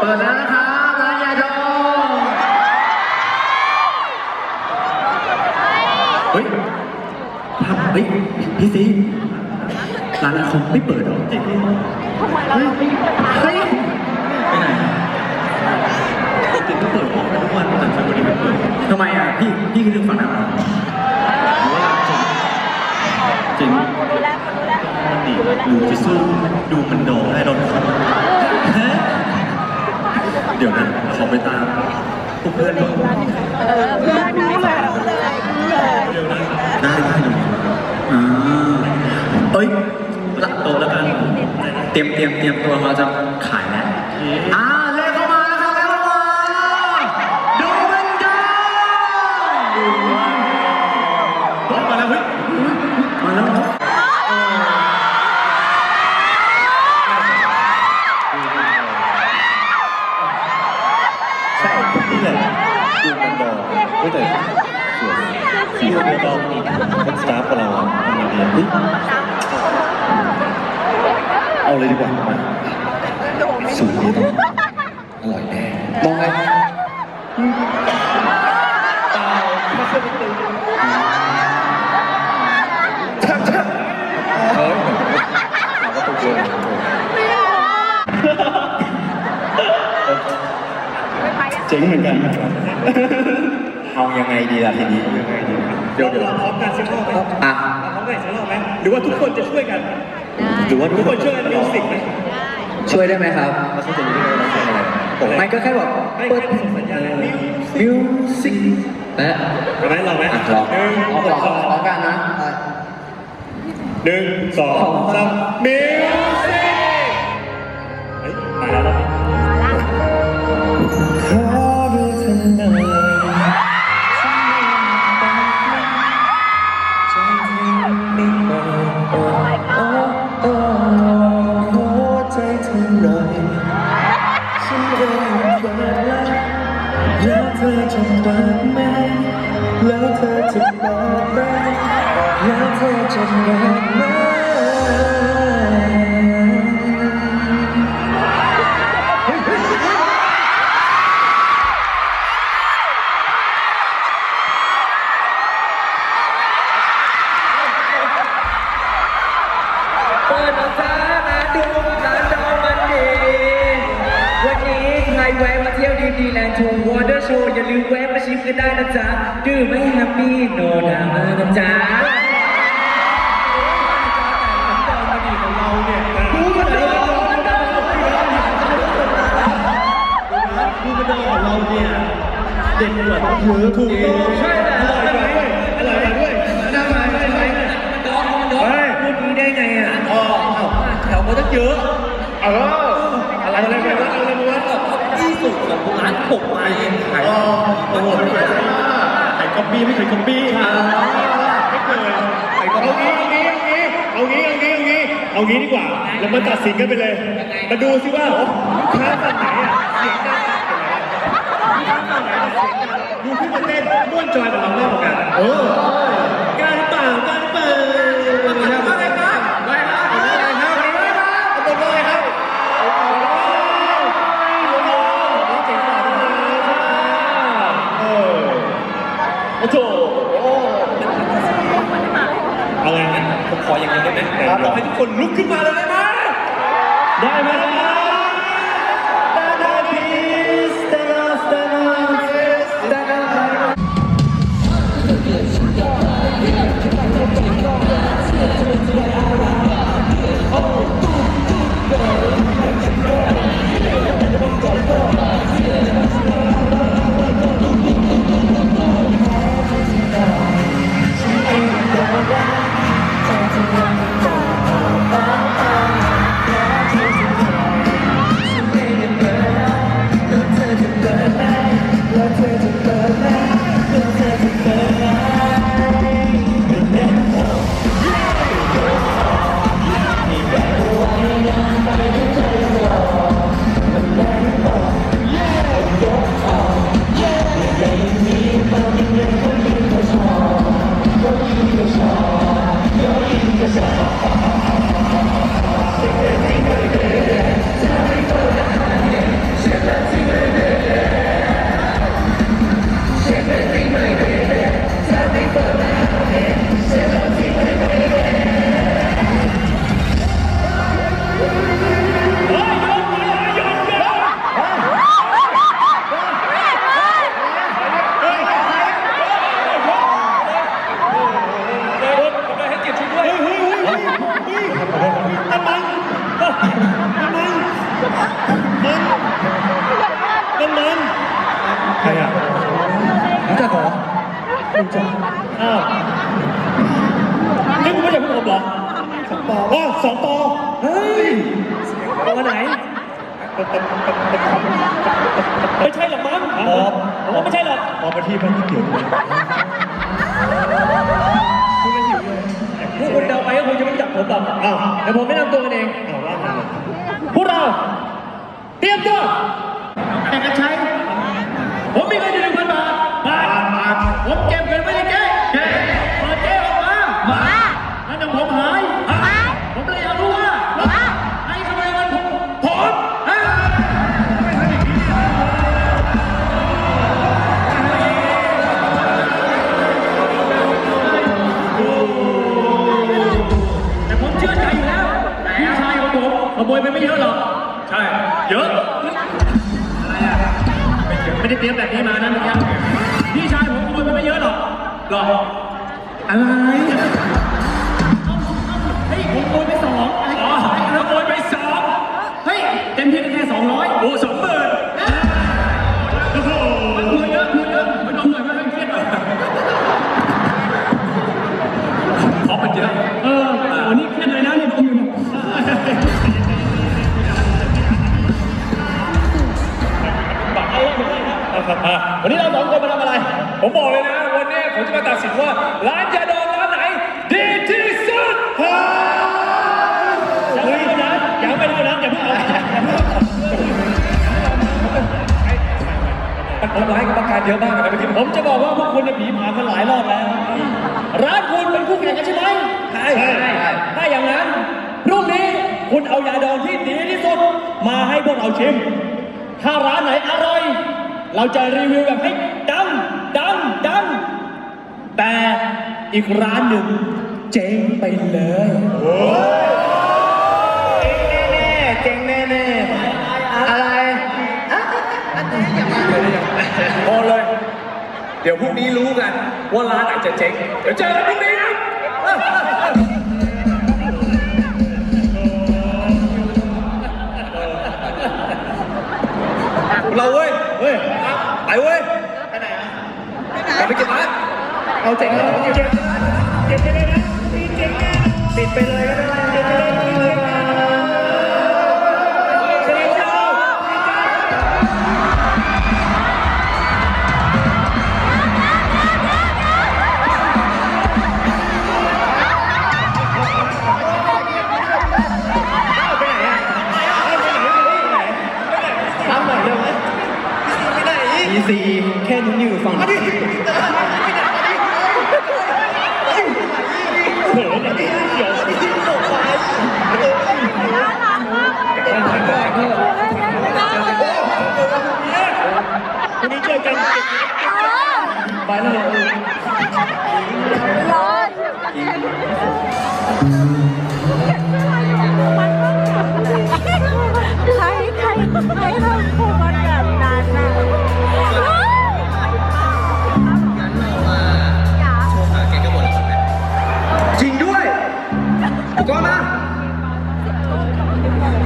เปิดแล้วนะครับร้านยาดองเฮ้ยทำเฮ้ยพี่ซีร้านอาคอมไม่เปิดหรอจริงเฮ้ยเฮ้ยไปไหนปกติก็เปิดห้องทุกวันแต่วันนี้ไม่เปิดทำไมอะพี่พี่คือเรื่องฝันอะหรือว่าจริงจริงดูจะสู้ดูมันโดนได้โดนคน เดี๋ยวนะขอไปตามพวกเพื่อนก่อนเดี๋ยวนะได้ได้ดูอ่าเอ้ยหลักโตะแล้วกัน เตรียมเตรียมเตรียมตัวเราจะขายแล้วอ่าเลขเข้ามาแล้วครับเลขเข้ามาดูมันกันเฮ้ยมาแล้วเฮ้ย ตาร์ฟกับเราอะทำไงดีอะเฮ้ยเอาเลยดีกว่ามาสูตรนี้ต้องอร่อยแน่มองไงเฮ้ยเราก็ต้องเจอเจ๋งเหมือนกัน เอายังไงดีล่ะทีนี้ยังไง ดีเดี๋ยวเดี๋ยวเราพร้อมกันสักรอบไหมอะ เราพร้อมกันสักรอบไหมหรือว่าทุกคนจะช่วยกัน หรือว่าทุกคนช่วยกันมิวสิกไหมช่วยได้ไหมครับแล้วเขาจะรู้ได้ว่าเราทำอะไรผมไม่ก็แค่บอกไม่เปิดส่งสัญญาณมิวมิวสิกนะเอาไหมลองไหมอะลองหนึ่งเอาลองสองพร้อมกันนะอะหนึ่งสองสามมิวสิกเฮ้ยมาแล้ว ธอจะบอกไหมแล้วเธอจะบอกไหมแล้วเธอจะบอกไหม ถูกต้องใช่แล้วอร่อยด้วยอร่อยด้วยน่ามาได้ไหมดองมันดองเฮ้ยพูดนี้ได้ไงอะอ๋อแถวมาตั้งเยอะเอออะไรอะไรไปวะอะไรไปวะที่สุดของร้านผมมาเองขายอ๋อโอ้โหไข่ก๊อปปี้ไม่เคยก๊อปปี้ไม่เคยไข่ก๊อปปี้เอางี้เอางี้เอางี้เอางี้ดีกว่าเรามาตัดสินกันไปเลย มาดูซิว่าลูกค้าฝั่งไหนอะเสียงดัง ดังดูขึ้นมาเต้นม่วนจอยกับเรามากกว่ากันเออการเปล่าการเปิดอะไรครับอะไรครับอะไรครับอะไรครับอะไรครับเอาตัวเลยครับเออโอ้โถเอาไงนะผมขออย่างนี้ได้ไหมครับเราให้ทุกคนลุกขึ้นมาเลยได้ไหมได้ไหม ยกรรมการเยอะมากนะเมื่อกี้ผมจะบอกว่าพวกคุณเนี่ยผีผามกันหลายรอบแล้ว ร้านคุณเป็นคู่แข่งกันใช่ไหมใช่ถ้าอย่างนั้นพรุ่งนี้คุณเอายาดองที่ดีที่สุดมาให้พวกเราชิม ถ้าร้านไหนอร่อย เราจะรีวิวแบบให้ดังดังดังแต่อีกร้านหนึ่งเจ๊งไปเลย พอเลย เดี๋ยวพรุ่งนี้รู้กันว่าร้านไหนจะเจ๊งเดี๋ยวเจอกันพรุ่งนี้นะเราเว้ย เฮ้ย ไปเว้ย ไปไหนอะไปเก็บร้านเอาเจ๊งแล้วเจ๊งเจ็บไปเลยนะปิดไปเลยก็ได้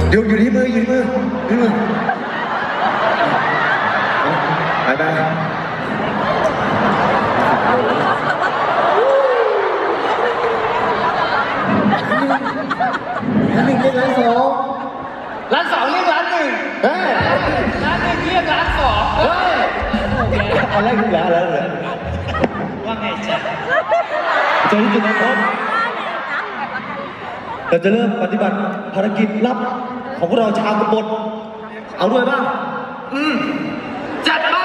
เดี๋ยวอยู่ที่มืออยู่ที่มืออยู่ที่มือไปไปร้านหนึ่งเรียกร้านสองร้านสองเรียกร้านหนึ่งเฮ้ยร้านหนึ่งเรียกร้านสองเฮ้ยเอาแรกถูกแล้วแล้วเลยเจอที่จุดนั้นพบเราจะเริ่มปฏิบัติภารกิจลับ ของพวกเราชาวกบฏเอาด้วยป่ะจัดไป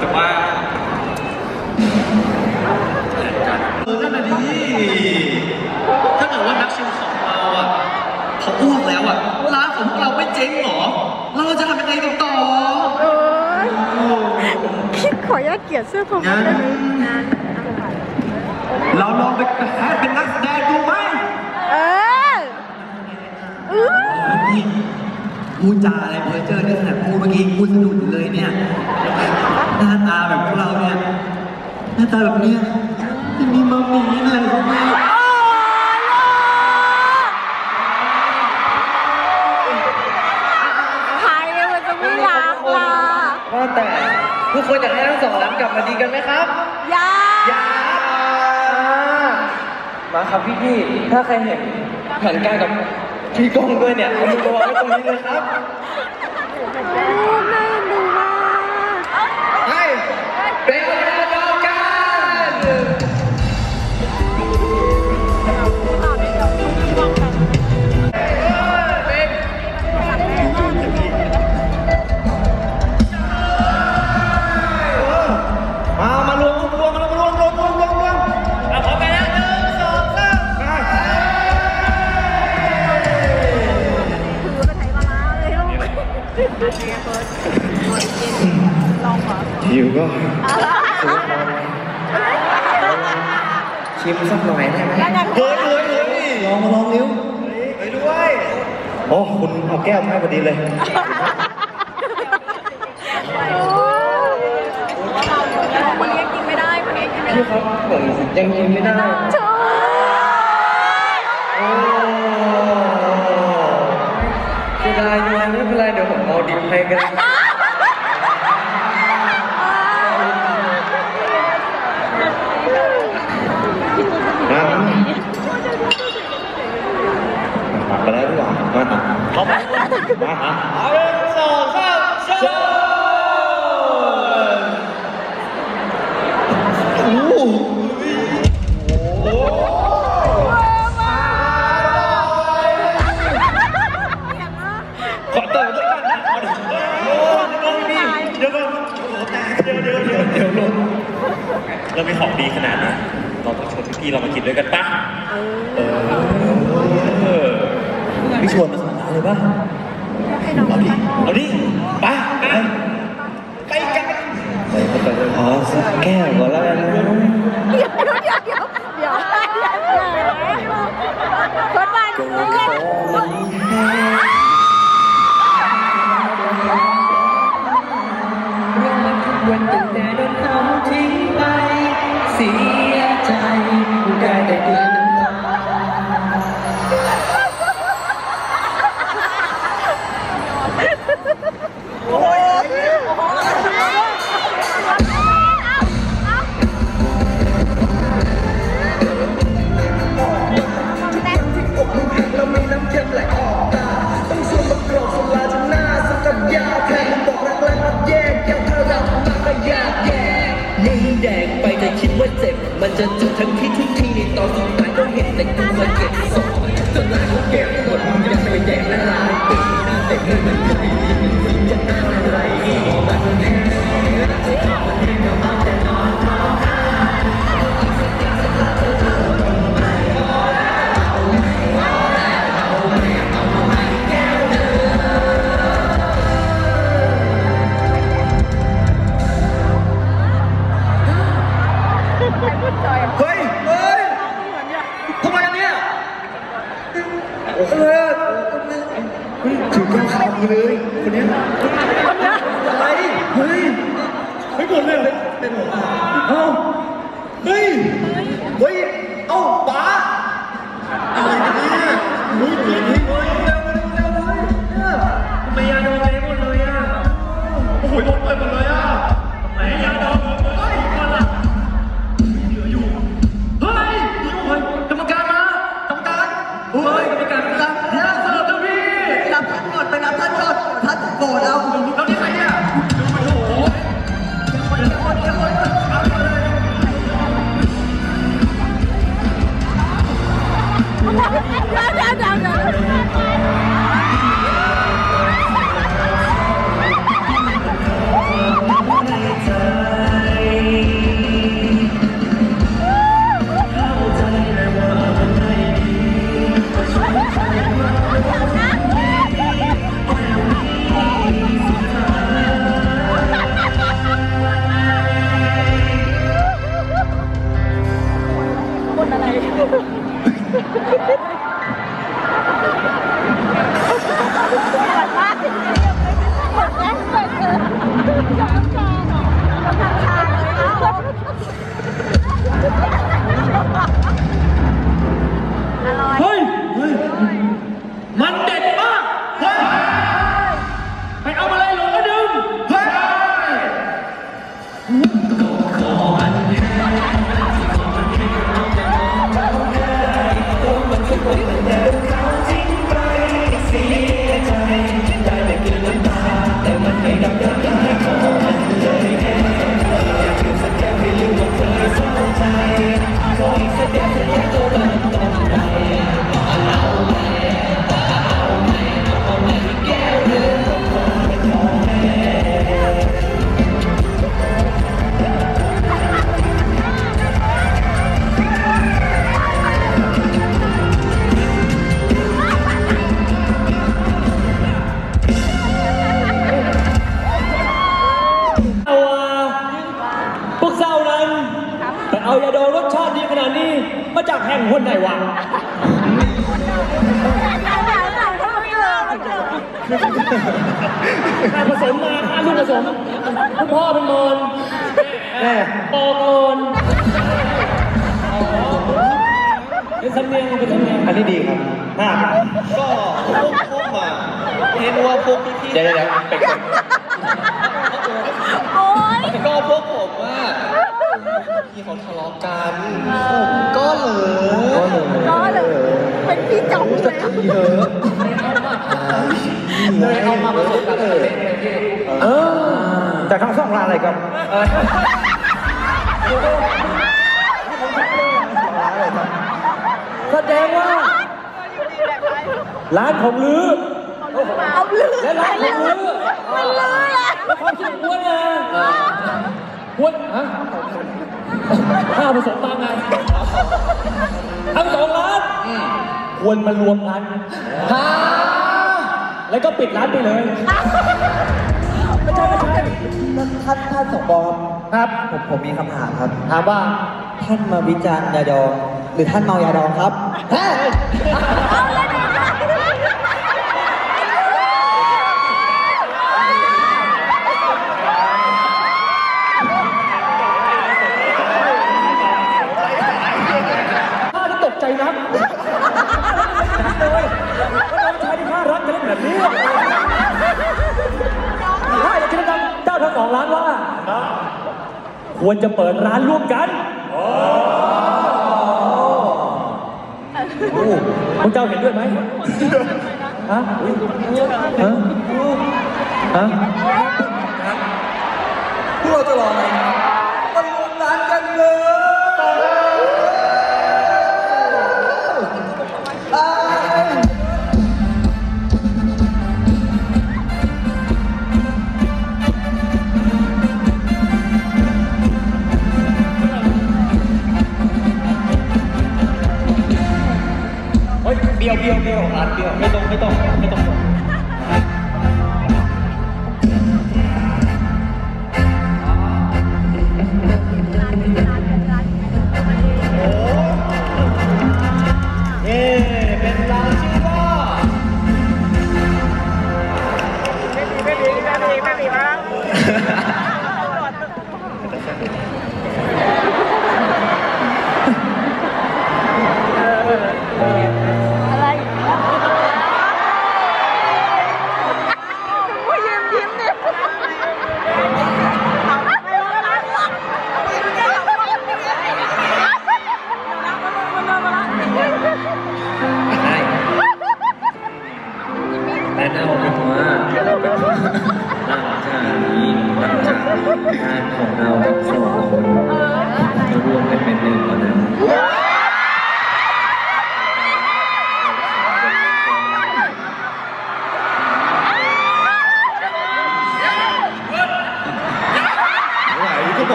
แต่ว่าเออนั่นน่ะดีถ้าเกิดว่านักชิมของเราอะเขาอ้วกแล้วอะร้านของพวกเราไม่เจ๊งหรอ เราจะทำยังไงกันต่อเอ้ยพี่ขออนุญาตเกลียดเสื้อผมได้ไหมงาน เราลองไปแค่เป็นนักแสดงดูไหมเออที่อพูดจาอะไรเพอเจอร์นี่ขนาดพูดเมื่อกี้พูดสนุดเลยเนี่ย หน้าตาแบบพวกเราเนี่ย หน้าตาแบบเนี้ยจะมีมัมมี่อะไรของแม่ใครเยมัจะไม่รักว่าแต่ทุกคนอยากให้ทั้งสองหลันกลับมาดีกันไหมครับ อยา มาครับพี่พี่ถ้าใครเห็นแผนการกับพี่ก้องด้วยเนี่ยเอามือมาวางไว้ตรงนี้เลยครับ โอ้แม่ แก้วให้พอดีเลย คนนี้กินไม่ได้ คนนี้กินไม่ได้ พี่ครับผมยังกินไม่ได้ ชู โอ้เสียดายจังเลยไม่เป็นไรเดี๋ยวผมเอาดิบให้กันมานะไปแล้วดีกว่ามา เข้ามามาเอาหนึ่งสองสามเชิญโอ้โหขอเติมด้วยกันนะขอเติมโอ้ยเดี๋ยวเดี๋ยวเดี๋ยวเดี๋ยวเดี๋ยวเดี๋ยวลงเรามีของดีขนาดนี้เราต้องชวนพี่ๆเรามากินด้วยกันปะเออพี่ชวนมา องงานเลยปะให้น้องเอาดิเอาดิไปไปไปกันอ๋อสักแก้วก่อนแล้วกันนะเดี๋ยวเดี๋ยวเดี๋ยวเดี๋ยวเดี๋ยวคนบ้านเล่นเรื่องมันทุกวันตั้งแต่โดน ก็ยากแย่ยิ่งแดงไปแต่คิดว่าเจ็บ มันจะจุ เป็นสำเนียงเป็นสำเนียงอันนี้ดีครับอ่าก็พวกพวกมาเห็นว่าพวกพี่เดี๋ยวเดี๋ยวเป็นคนโอ๊ยๆก็พวกผมว่าพี่เขาทะเลาะกันผมก็เลยก็เลยเป็นพี่จอมเลยเยอะเลยเอามาผสมกันเลยเออแต่ทั้งสองร้านอะไรกัน แสดงว่า ร้านของลือเอาลือและร้านของลือมันลือแหละแล้วความคิดอ้วนนะอ้วนฮะข้าวผสมมาไงทั้งสองร้านควรมารวมกันฮะแล้วก็ปิดร้านไปเลยไม่ใช่ไม่ใช่ท่านท่านสมบอมครับ ผมผมมีคำถามครับถามว่าท่านมาวิจารณ์ยาดอง หรือท่านเมายาดองครับฮะข้าที่ตกใจนักเลยว่าน้องชายที่ข้ารักจะเล่นแบบนี้ข้าอยากจะแนะนำเจ้าทั้งสองร้านว่า ควรจะเปิดร้านร่วมกัน พระเจ้าเห็นด้วยไหมฮะฮะฮะพวกเราจะรออะไรมาร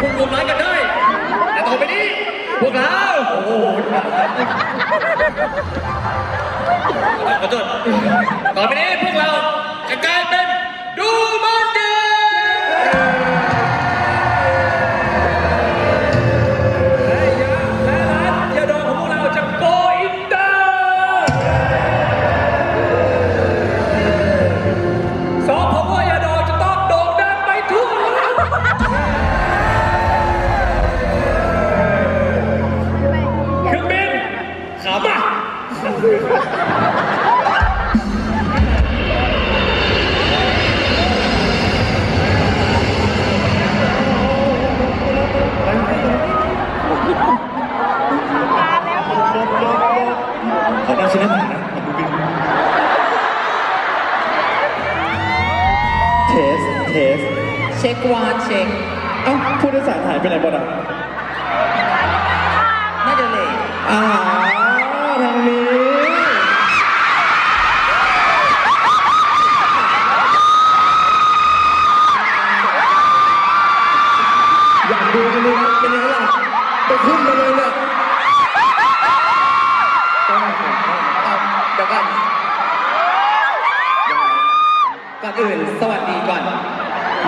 พวกคุณรวมร้านกันได้ แต่ต่อไปนี้ พวกเรา โอ้โหขอโทษต่อไปนี้พวกเรา ชื่อให้หน่อยนะขอบคุณบิ๊กเทส เทส เช็ควานเช็ค เอ้าผู้โดยสารหายไปไหนหมดอะ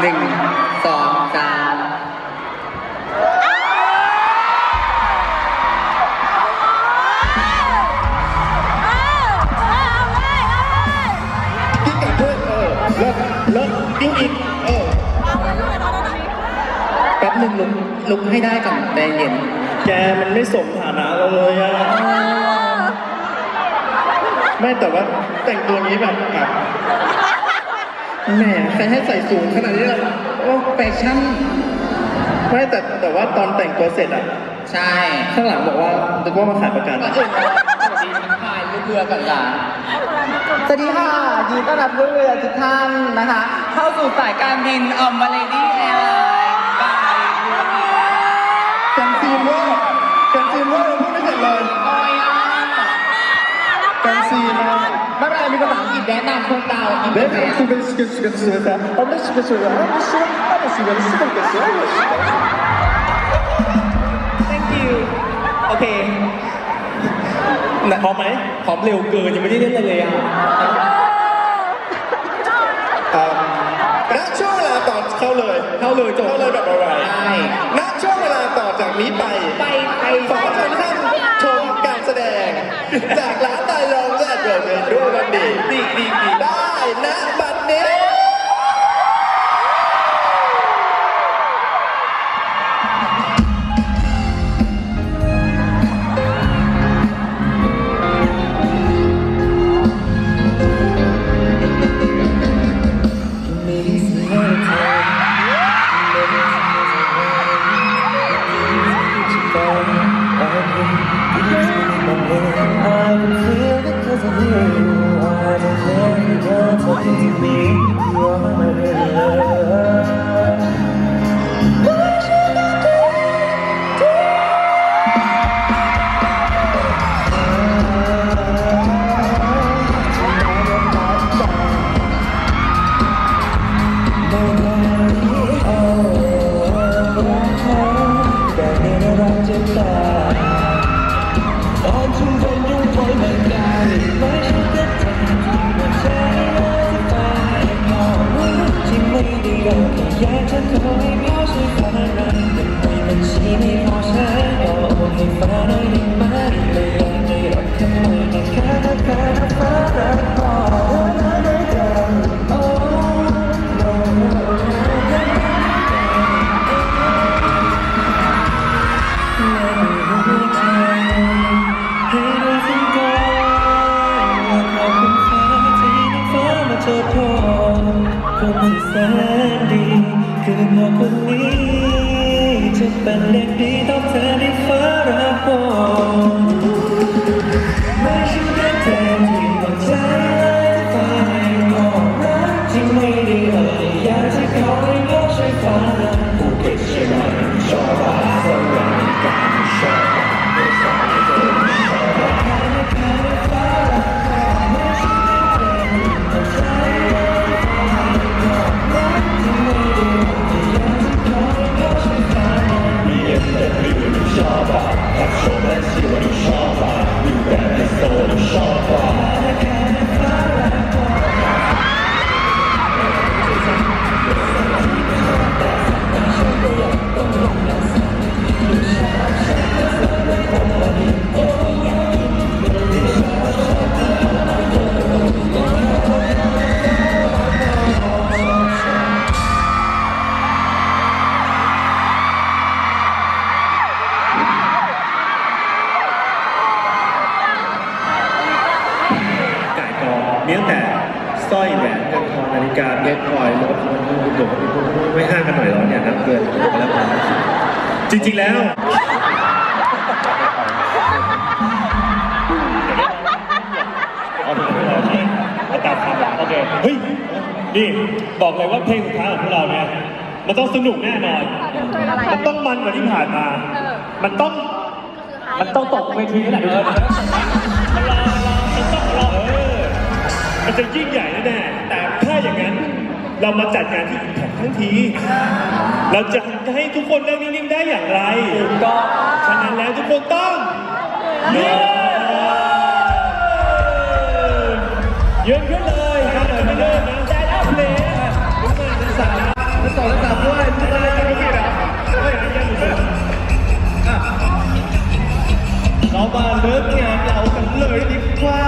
หนึ่งสองสามกิ้งกับเพื่อนเออเลิกเลิกกิ้งอีกเออแป๊บหนึ่งลุกลุกให้ได้ก่อนใจเย็นแกมันไม่สมฐานะเราเลยอะไม่แต่ว่าแต่งตัวนี้แบบ แบบแหมใครให้ใส่สูงขนาดนี้เลยโอ้แฟชั่นไม่แต่แต่ว่าตอนแต่งตัวเสร็จอะใช่ข้างหลังบอกว่านึกว่ามาขายประกัน ก่อนอื่นสวัสดีทักทายลูกเรือก่อนจ้ะสวัสดีค่ะยินดีต้อนรับลูกเรือทุกท่านนะคะ เข้าสู่สายการบินอมมาเลดี้แอร์ไลน์บายยูนิกันซีนเว่ากันซีนเว่าเราพูดไม่เสร็จเลย โอ้ยอะกันซีนอะไม่เป็นไรมี ภาษาอังกฤษแนะนำพวกเราอีกเด็แล้กวสุดสุดสุดสุดสุดเอาไม่สุดสุดเอาไม่สุดเอาไม่สุดเอาไม่สุดเอาไม่สุด thank you โอเคพร้อมไหมพร้อมเร็วเกินยังไม่ได้เล่นอะไรเลยอะ ณช่วงเวลาต่อเข้าเลยเข้าเลยจบ เข้าเลยแบบไวใช่ๆณช่วงเวลาต่อจากนี้ไปไปไปขอเชิญท่านชมการแสดง จากร้านไดรองและ เกิดเป็นด้วยวันดีดีดีดีได้ณบัดนี้ ในี่บอกเลยว่าเพลงสุดท้ายของพวกเราเนี่ยมันต้องสนุกแน่นอน มันต้องมันกว่าที่ผ่านมา มันต้องมันต้องตกเวทีนี่แหละดูมันรอมันรอมันต้องรอเออมันจะยิ่งใหญ่แน่ๆแต่ถ้าอย่างนั้นเรามาจัดการที่อิมแพคทั้งที เราจะให้ทุกคนนั่งนิ่งๆได้อย่างไรก็ฉะนั้นแล้วทุกคนต้องเย้ยืนขึ้นเลย สาาต่อร่เรามาเลิกงานเรากันเลยดีกว่า